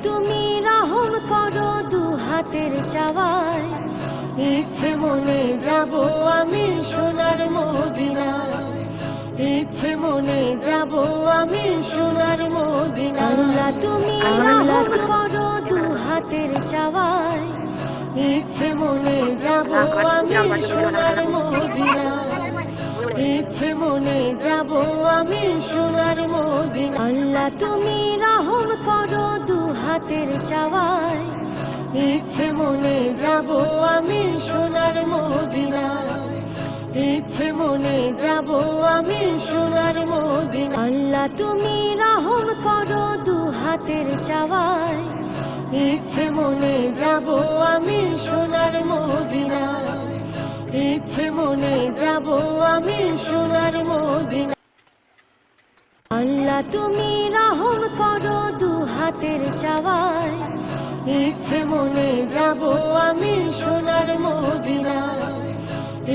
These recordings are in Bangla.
তুমি রহম করো দু হাতের চাওয়ায় ইচ্ছে মনে যাব আমি সোনার মদিনা ইচ্ছে মনে যাব আমি সোনার মদিনা আল্লাহ তুমি রহম করো দু হাতের চাওয়ায় ইচ্ছে মনে যাব আমি সোনার মদিনা ইচ্ছে মনে যাব আমি সোনার মদিনা আল্লাহ তুমি রহম করো হাতের চাওয়ায়, ইচ্ছে মনে যাব আমি সোনার মদিনা ইচ্ছে মনে যাব আমি সোনার মদিনা আল্লাহ তুমি রহম করো দু হাতের চাওয়ায়, ইচ্ছে মনে যাব আমি সোনার মদিনা ইচ্ছে মনে যাব আমি সোনার মদিনা আল্লাহ তুমি রহম করো দু হাতের চাওয়ায়। ইচ্ছে মনে যাব আমি সোনার মদিনা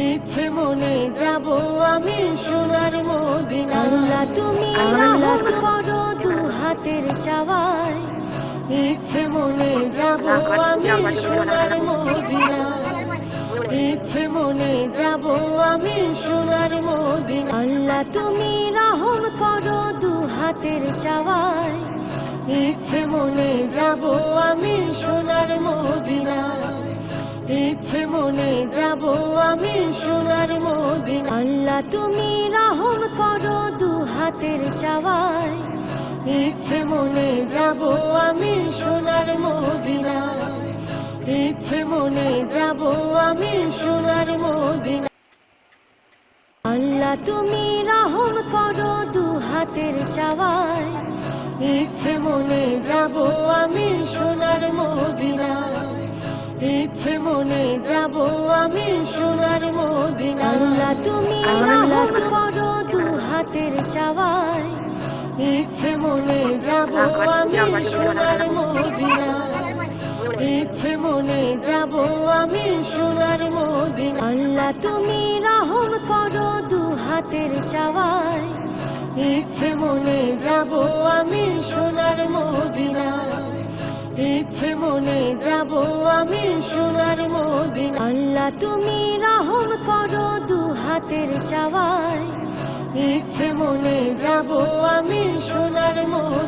ইচ্ছে মনে যাব আমি সোনার মদিনা আল্লাহ তুমি রহম করো দু হাতের চাওয়ায়। ইচ্ছে মনে যাব আমি সোনার মদিনা ইচ্ছে মনে যাব আমি সোনার মদিনা আল্লাহ তুমি রহম করো দু হাতের চাওয়ায়। ইচ্ছে মনে যাব আমি সোনার মদিনা ইচ্ছে মনে যাব আমি সোনার মদিনা আল্লাহ তুমি রহম করো দু হাতের চাওয়ায়। ইচ্ছে মনে যাব আমি সোনার মদিনা ইচ্ছে মনে যাব আমি সোনার মদিনা আল্লাহ তুমি রহম করো দু হাতের চাওয়ায়। ইচ্ছে মনে যাব আমি সোনার মদিনা ইচ্ছে মনে যাব আমি সোনার মদিনা আল্লাহ তুমি রহম করো দু হাতের চাওয়ায়। ইচ্ছে মনে যাব আমি সোনার মদিনা ইচ্ছে মনে যাব আমি সোনার মদিনা আল্লাহ তুমি রহম করো দু হাতের চাওয়ায়। ইচ্ছে মনে যাব আমি সোনার মদিনা ইচ্ছে মনে যাব আমি সোনার মদিনা আল্লাহ তুমি রহম করো দু হাতের চাওয়ায়। ইচ্ছে মনে যাব আমি সোনার মদিনা